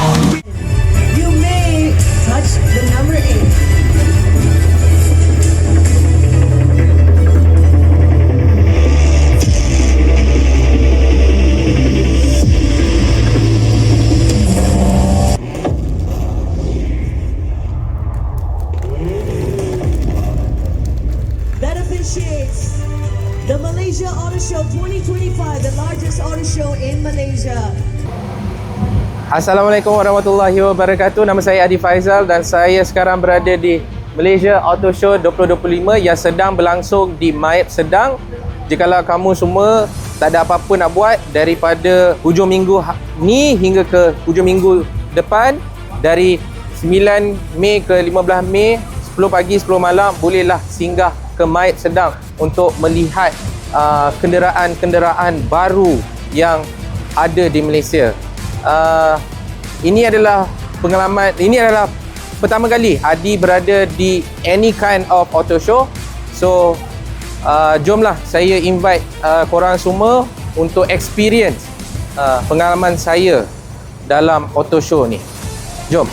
Battle Assalamualaikum warahmatullahi wabarakatuh. Nama saya Adi Faizal dan saya sekarang berada di Malaysia Auto Show 2025 yang sedang berlangsung di Maib Sedang. Jikalau kamu semua tak ada apa-apa nak buat daripada hujung minggu ha- ni hingga ke hujung minggu depan dari 9 Mei ke 15 Mei 10 pagi 10 malam bolehlah singgah ke Maib Sedang untuk melihat uh, kenderaan-kenderaan baru yang ada di Malaysia. Uh, ini adalah pengalaman ini adalah pertama kali Adi berada di any kind of auto show. So uh, jomlah saya invite uh, korang semua untuk experience uh, pengalaman saya dalam auto show ni. Jom.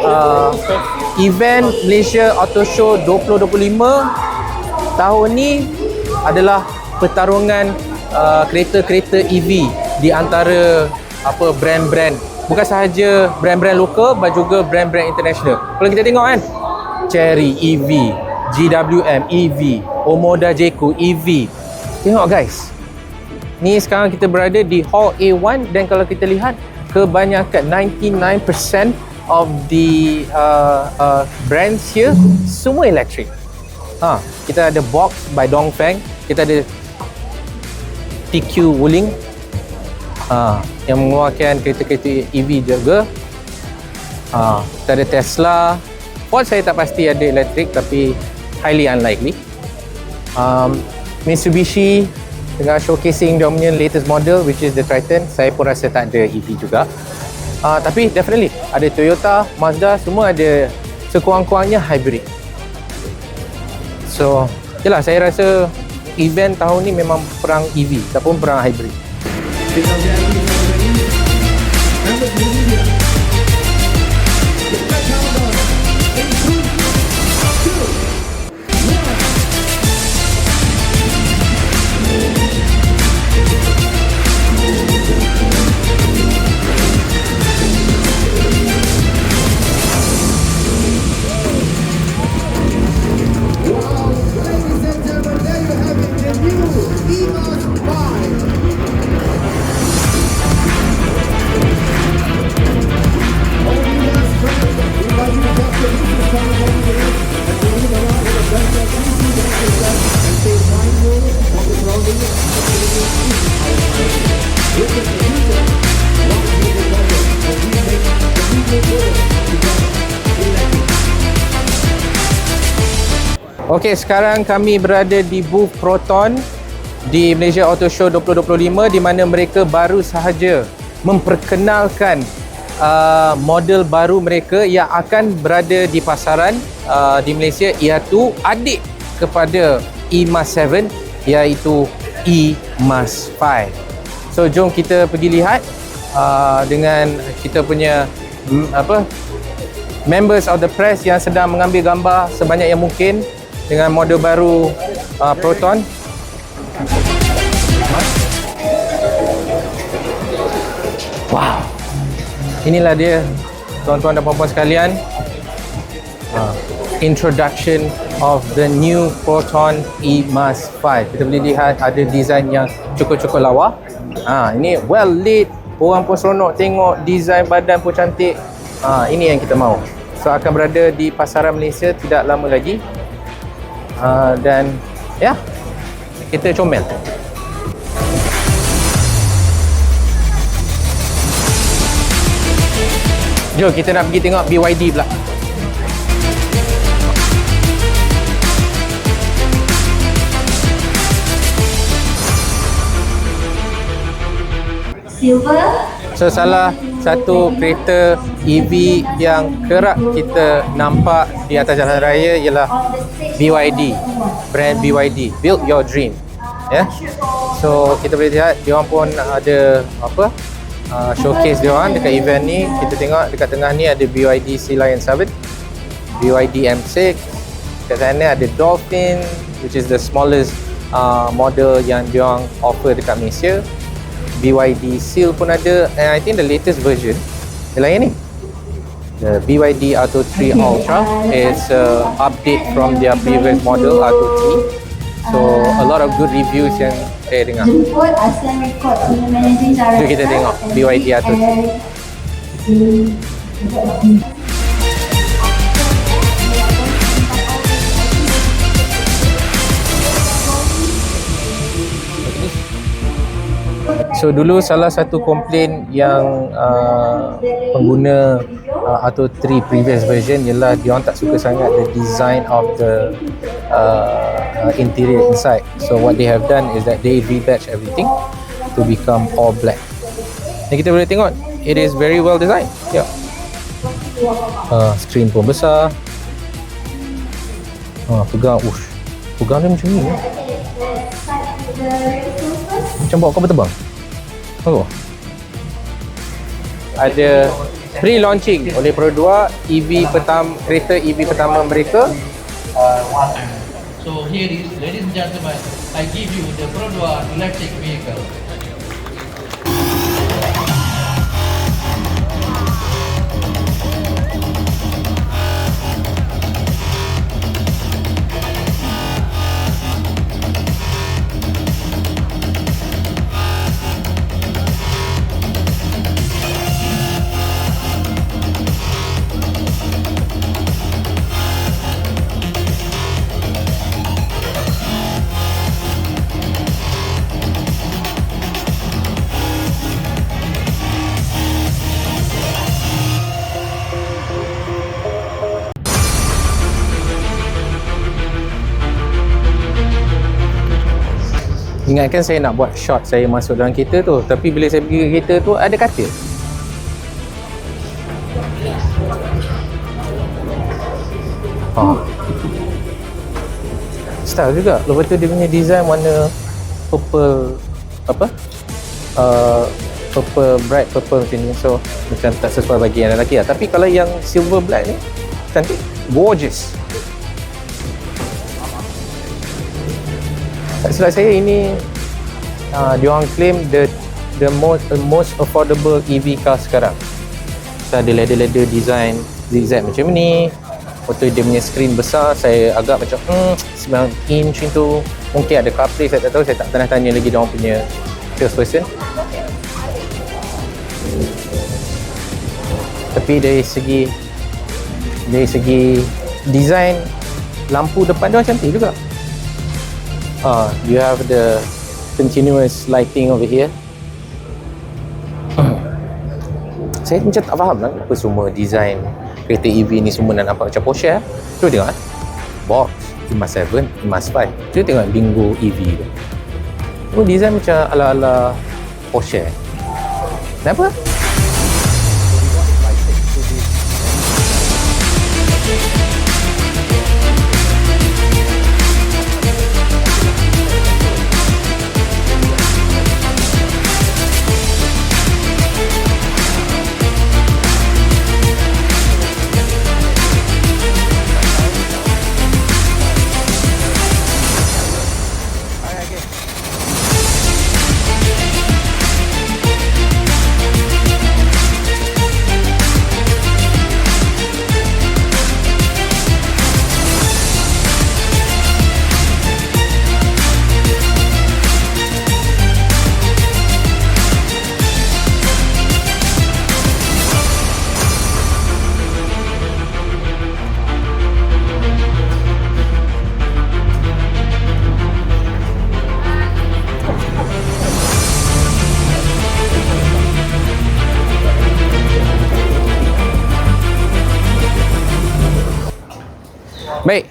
uh, event Malaysia Auto Show 2025 tahun ni adalah pertarungan uh, kereta-kereta EV di antara apa brand-brand bukan sahaja brand-brand lokal but juga brand-brand international. Kalau kita tengok kan Cherry EV, GWM EV, Omoda Jeko EV. Tengok guys. Ni sekarang kita berada di Hall A1 dan kalau kita lihat kebanyakan 99% of the uh, uh, brands here semua elektrik. Ha, kita ada Box by Dongfeng, kita ada TQ Wuling ha, yang mengeluarkan kereta-kereta EV juga. Ha, kita ada Tesla. Ford saya tak pasti ada elektrik tapi highly unlikely. Um, Mitsubishi dengan showcasing dia punya latest model which is the Triton. Saya pun rasa tak ada EV juga. Uh, tapi definitely ada Toyota, Mazda semua ada sekurang-kurangnya hybrid. So, yalah saya rasa event tahun ni memang perang EV ataupun perang hybrid. Okey, sekarang kami berada di booth Proton di Malaysia Auto Show 2025 di mana mereka baru sahaja memperkenalkan uh, model baru mereka yang akan berada di pasaran uh, di Malaysia iaitu adik kepada E-Mas 7 iaitu E-Mas 5. So jom kita pergi lihat uh, dengan kita punya mm, apa members of the press yang sedang mengambil gambar sebanyak yang mungkin dengan model baru uh, Proton. Wow. Inilah dia tuan-tuan dan puan-puan sekalian. Uh, introduction of the new Proton E-Mas 5. Kita boleh lihat ada design yang cukup-cukup lawa. Ha, ini well lit orang pun seronok tengok design badan pun cantik. Ha, ini yang kita mahu. So akan berada di pasaran Malaysia tidak lama lagi. Ha, dan ya, kita comel. Jom kita nak pergi tengok BYD pula. So salah satu kereta EV yang kerap kita nampak di atas jalan raya ialah BYD. Brand BYD. Build your dream. Ya. Yeah? So kita boleh lihat dia orang pun ada apa? Uh, showcase dia orang dekat event ni. Kita tengok dekat tengah ni ada BYD Sea Lion 7, BYD M6. Dekat sana ada Dolphin which is the smallest uh, model yang dia orang offer dekat Malaysia. BYD Seal pun ada and I think the latest version ialah yang ni. The BYD Auto 3 Ultra is uh, update from their previous model Auto 3. So a lot of good reviews yang saya dengar. jemput ASEAN Record punya managing director Jom kita tengok BYD Atto. So dulu salah satu komplain yang uh, pengguna uh, Auto 3 previous version ialah dia orang tak suka sangat the design of the uh, uh, interior inside. So what they have done is that they rebatch everything to become all black. Dan kita boleh tengok it is very well designed. Yeah. Uh, screen pun besar. Ah, pegang, ush. Pegang dia macam ni. ya. Macam bawa kapal terbang. Oh. Ada pre-launching oleh 2 EV pertama kereta EV pertama mereka. So here is, ladies and gentlemen, I give you the Prodwa electric vehicle. Ingatkan saya nak buat shot saya masuk dalam kereta tu. Tapi bila saya pergi ke kereta tu ada katil. Oh. Style juga. Lepas tu dia punya design warna Purple Apa? Uh, purple, bright purple macam ni. So macam tak sesuai bagi yang lelaki lah. Tapi kalau yang silver black ni Cantik. Gorgeous Tak silap saya ini uh, dia orang claim the the most the most affordable EV car sekarang. So ada leather-leather design zigzag macam ni. Lepas tu dia punya screen besar, saya agak macam hmm 9 inch itu mungkin ada CarPlay saya tak tahu, saya tak pernah tanya lagi dia orang punya salesperson. Tapi dari segi dari segi design lampu depan dia cantik juga. Ah, you have the continuous lighting over here. Saya macam tak faham lah apa semua design kereta EV ni semua nak nampak macam Porsche eh. Cuba tengok eh. Box, Imas 7, Imas 5. Cuba tengok Bingo EV tu. Semua design macam ala-ala Porsche. Kenapa? Baik.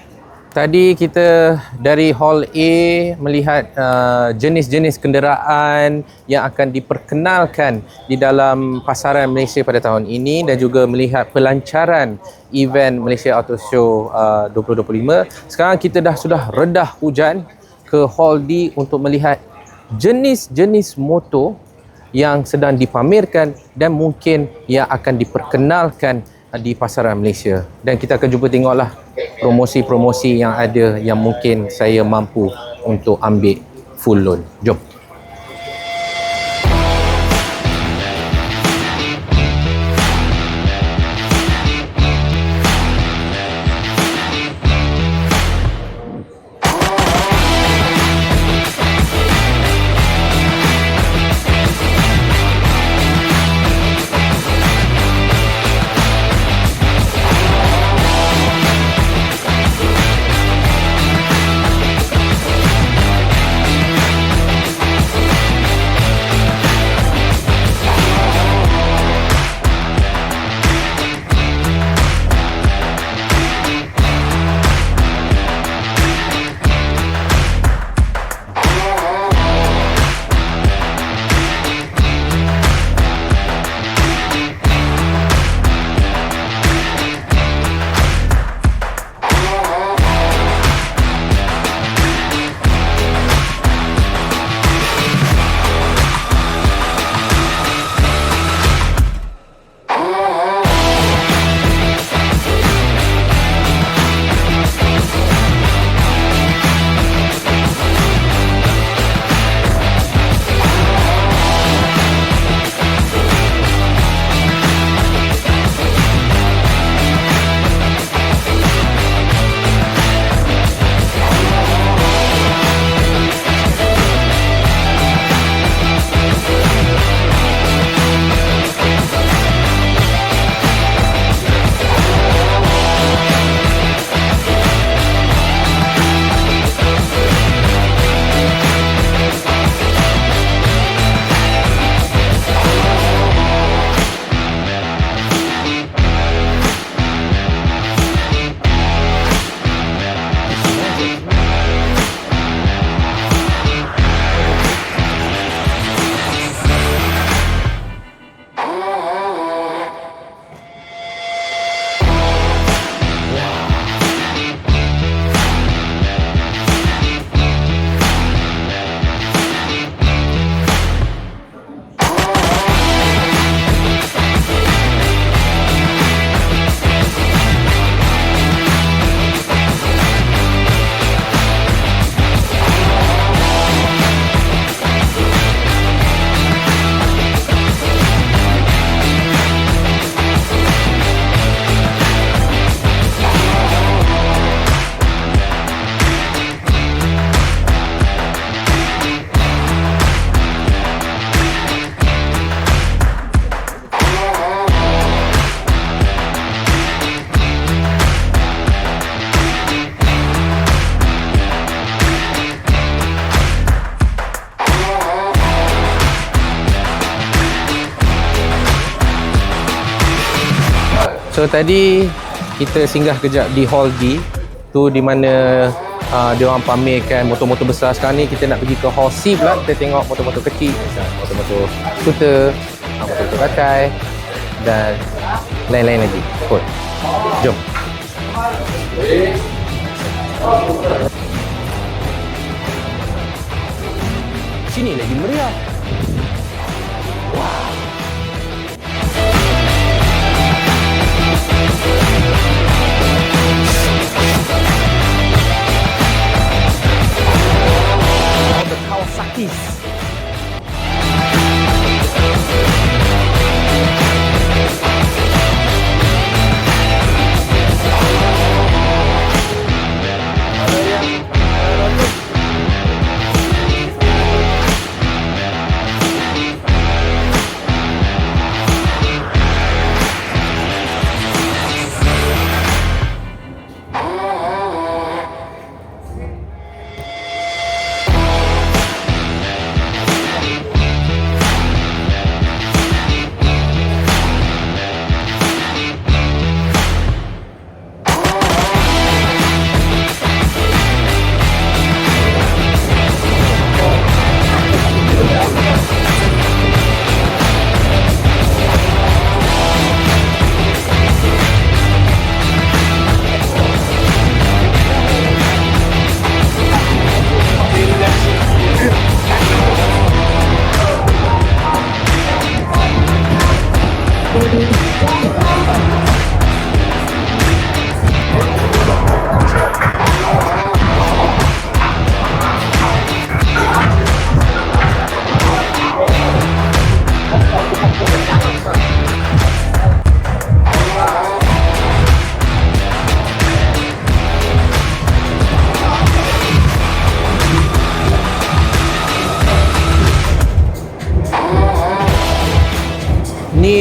Tadi kita dari Hall A melihat uh, jenis-jenis kenderaan yang akan diperkenalkan di dalam pasaran Malaysia pada tahun ini dan juga melihat pelancaran event Malaysia Auto Show uh, 2025. Sekarang kita dah sudah redah hujan ke Hall D untuk melihat jenis-jenis motor yang sedang dipamerkan dan mungkin yang akan diperkenalkan di pasaran Malaysia dan kita akan cuba tengoklah promosi-promosi yang ada yang mungkin saya mampu untuk ambil full loan. Jom. So tadi kita singgah kejap di Hall D tu di mana uh, dia orang pamerkan motor-motor besar sekarang ni kita nak pergi ke Hall C pula kita tengok motor-motor kecil motor-motor skuter, uh, motor-motor rakai dan lain-lain lagi. Cool. Jom. Sini lagi meriah. Peace. Ni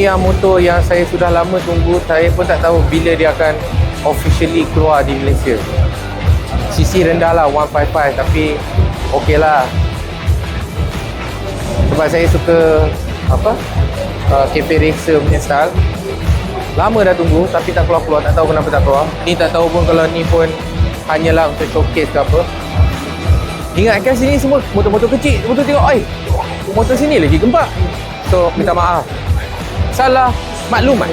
yang motor yang saya sudah lama tunggu Saya pun tak tahu bila dia akan officially keluar di Malaysia. CC rendah lah 155 tapi okey lah. Sebab saya suka apa uh, cafe racer punya style. Lama dah tunggu tapi tak keluar-keluar Tak tahu kenapa tak keluar. Ni tak tahu pun kalau ni pun Hanyalah untuk showcase ke apa. Ingatkan sini semua motor-motor kecil Motor tengok, oi Motor sini lagi gempak. So, minta maaf Salah maklumat.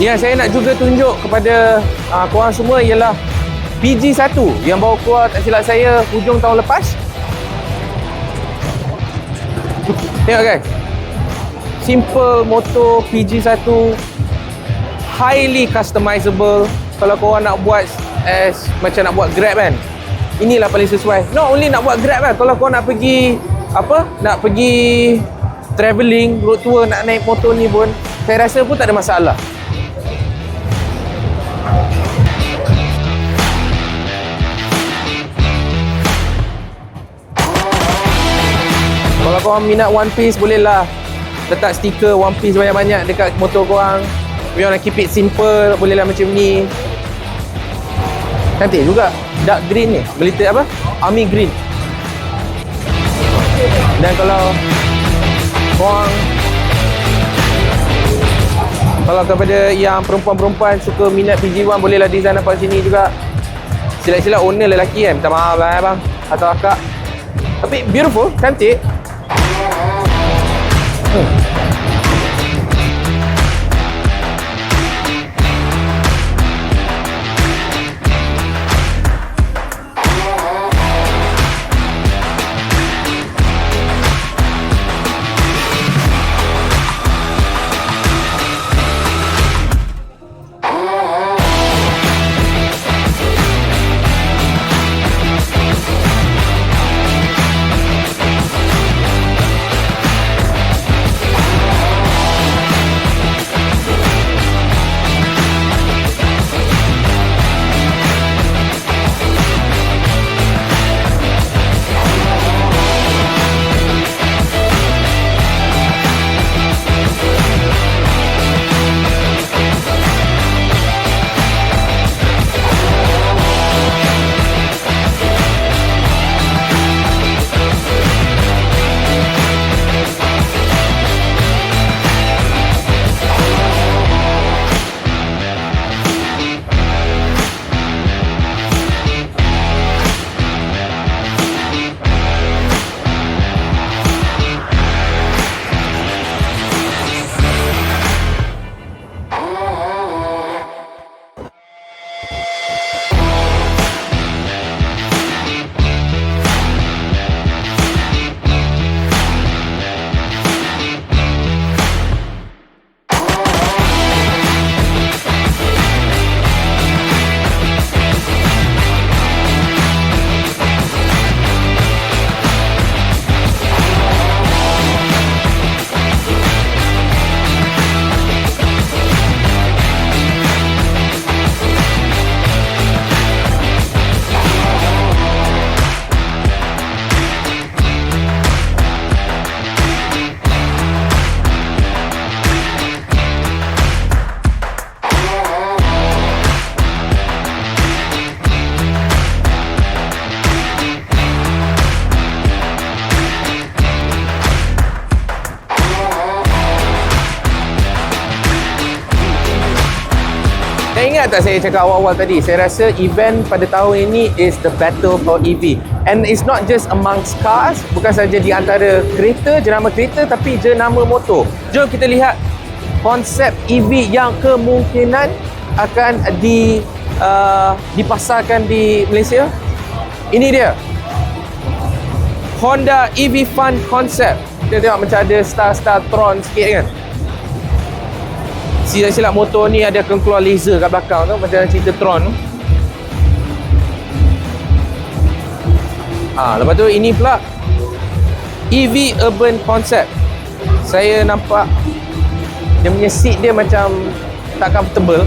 Yang saya nak juga tunjuk kepada uh, korang semua ialah PG1 yang baru keluar tak silap saya hujung tahun lepas. Tengok guys. Simple motor PG1 Highly customizable. Kalau korang nak buat as Macam nak buat grab kan? Inilah paling sesuai. Not only nak buat grab kan? Kalau korang nak pergi Apa? Nak pergi Travelling Road tour Nak naik motor ni pun Saya rasa pun tak ada masalah Kalau korang minat One Piece bolehlah letak stiker One Piece banyak-banyak dekat motor korang. You want to keep it simple, bolehlah macam ni. Cantik juga. Dark green ni. Glitter apa? Army green. Dan kalau korang kalau kepada yang perempuan-perempuan suka minat PG1 bolehlah design nampak sini juga. Sila-sila owner lelaki kan. Minta maaf lah bang. Atau akak. Tapi beautiful, cantik. Dan tak saya cakap awal-awal tadi. Saya rasa event pada tahun ini Is the battle for EV And it's not just amongst cars Bukan saja di antara kereta Jenama kereta Tapi jenama motor. Jom kita lihat Konsep EV yang kemungkinan Akan di uh, Dipasarkan di Malaysia. Ini dia. Honda EV Fun Concept. Kita tengok macam ada star-star Tron sikit kan silap silap motor ni ada akan keluar laser kat belakang tu macam cerita Tron tu. Ah, lepas tu ini pula EV Urban Concept. Saya nampak dia punya seat dia macam tak comfortable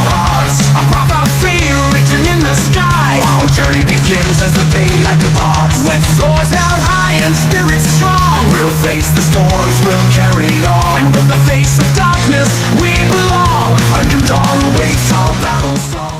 begins as the daylight departs With swords held high and spirits strong We'll face the storms, we'll carry on. And with the face of darkness, we belong. A new dawn awaits our battle song